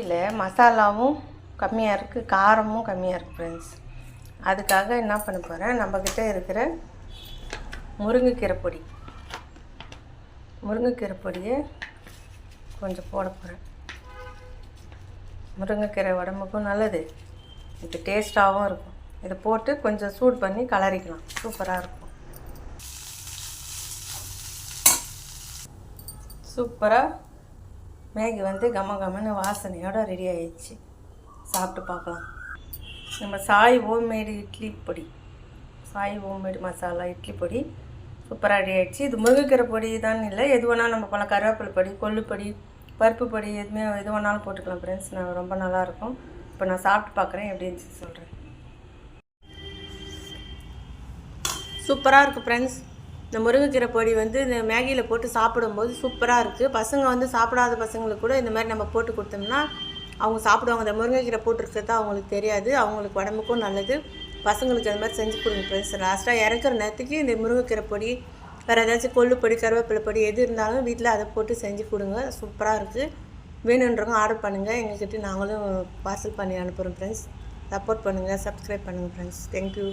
இல்லை மசாலாவும் கம்மியாக இருக்குது காரமும் கம்மியாக இருக்குது ஃப்ரெண்ட்ஸ் அதுக்காக என்ன பண்ண போகிறேன் நம்மக்கிட்ட இருக்கிற முருங்கைக்கீரை பொடி. முருங்கைக்கீரை பொடியை கொஞ்சம் போட போகிறேன் முருங்கைக்கீரை உடம்புக்கும் நல்லது. இது டேஸ்ட்டாகவும் இருக்கும். இதை போட்டு கொஞ்சம் சூட் பண்ணி கலரிக்கலாம். சூப்பராக இருக்கும். சூப்பராக மேகி வந்து கம கமன்னு வாசனையோட ரெடி ஆயிடுச்சு. சாப்பிட்டு பார்க்கலாம். நம்ம சாய் ஹோம்மேடு இட்லி பொடி. சாய் ஹோம்மேடு மசாலா இட்லி பொடி சூப்பராக ரெடி ஆகிடுச்சு இது முருங்கைக்கீரை பொடி தான் இல்லை எது வேணாலும் நம்ம போகலாம் கருவேப்பிலை பொடி கொள்ளுப்பொடி பருப்பு பொடி எதுவுமே எது வேணாலும் போட்டுக்கலாம் ஃப்ரெண்ட்ஸ் நான் ரொம்ப நல்லாயிருக்கும் இப்போ நான் சாப்பிட்டு பார்க்குறேன். எப்படி இருந்துச்சு சொல்கிறேன் சூப்பராக இருக்குது ஃப்ரெண்ட்ஸ் இந்த முருங்கைக்கீரை பொடி வந்து இந்த மேகியில் போட்டு சாப்பிடும்போது சூப்பராக இருக்குது பசங்க வந்து சாப்பிடாத பசங்களுக்கு கூட இந்த மாதிரி நம்ம போட்டு கொடுத்தோம்னா அவங்க சாப்பிடுவாங்க. இந்த முருங்கைக்கீரை போட்டிருக்கிறது அவங்களுக்கு தெரியாது. அவங்களுக்கு உடம்புக்கும் நல்லது. பசங்களுக்கு அந்த மாதிரி செஞ்சு கொடுங்க ஃப்ரெண்ட்ஸ் லாஸ்ட்டாக இறக்குற நேரத்துக்கு இந்த முருங்கைக்கீரை பொடி வேறு ஏதாச்சும் கொள்ளு பொடி கருவேப்பிலை பொடி எது இருந்தாலும் வீட்டில் அதை போட்டு செஞ்சு கொடுங்க. சூப்பராக இருக்குது வேணுன்றவங்க ஆர்டர் பண்ணுங்கள் எங்கள்கிட்ட நாங்களும் பார்சல் பண்ணி அனுப்புகிறோம் ஃப்ரெண்ட்ஸ் சப்போர்ட் பண்ணுங்கள் சப்ஸ்கிரைப் பண்ணுங்கள் ஃப்ரெண்ட்ஸ் தேங்க்யூ